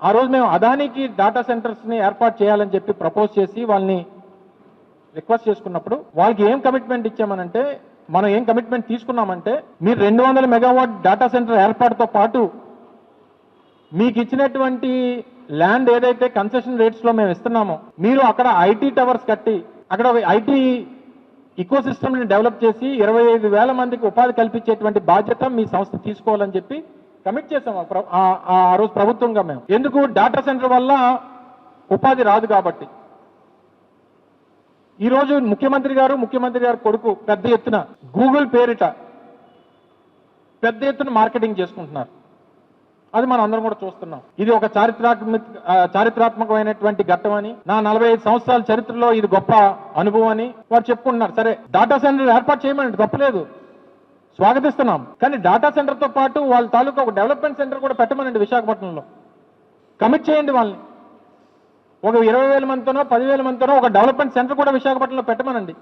ఆ రోజు మేము అదానికి డేటా సెంటర్స్ని ఏర్పాటు చేయాలని చెప్పి ప్రపోజ్ చేసి వాళ్ళని రిక్వెస్ట్ చేసుకున్నప్పుడు వాళ్ళకి ఏం కమిట్మెంట్ ఇచ్చామనంటే మనం ఏం కమిట్మెంట్ తీసుకున్నామంటే మీరు రెండు వందల మెగావాట్ డేటా సెంటర్ ఏర్పాటుతో పాటు మీకు ఇచ్చినటువంటి ల్యాండ్ ఏదైతే కన్సెషన్ రేట్స్లో మేము ఇస్తున్నామో మీరు అక్కడ ఐటీ టవర్స్ కట్టి అక్కడ ఐటీ ఇకో సిస్టమ్ని డెవలప్ చేసి ఇరవై ఐదు వేల మందికి ఉపాధి కల్పించేటువంటి బాధ్యత మీ సంస్థ తీసుకోవాలని చెప్పి కమిట్ చేసాం. ఆ రోజు ప్రభుత్వంగా మేము. ఎందుకు? డేటా సెంటర్ వల్ల ఉపాధి రాదు కాబట్టి. ఈ రోజు ముఖ్యమంత్రి గారు ముఖ్యమంత్రి గారు కొడుకు పెద్ద ఎత్తున గూగుల్ పేరిట పెద్ద ఎత్తున మార్కెటింగ్ చేసుకుంటున్నారు. అది మనం అందరం కూడా చూస్తున్నాం. ఇది ఒక చారిత్రాత్మక చారిత్రాత్మకమైనటువంటి ఘట్టం అని నా నలభై ఐదు సంవత్సరాల చరిత్రలో ఇది గొప్ప అనుభవం అని వారు చెప్పుకుంటున్నారు. సరే డాటా సెంటర్ ఏర్పాటు చేయమని తప్పలేదు స్వాగతిస్తున్నాం. కానీ డాటా సెంటర్తో పాటు వాళ్ళ తాలూకా ఒక డెవలప్మెంట్ సెంటర్ కూడా పెట్టమనండి విశాఖపట్నంలో. కమిట్ చేయండి వాళ్ళని. ఒక ఇరవై వేల మందితోనో పదివేల మందితోనో ఒక డెవలప్మెంట్ సెంటర్ కూడా విశాఖపట్నంలో పెట్టమనండి.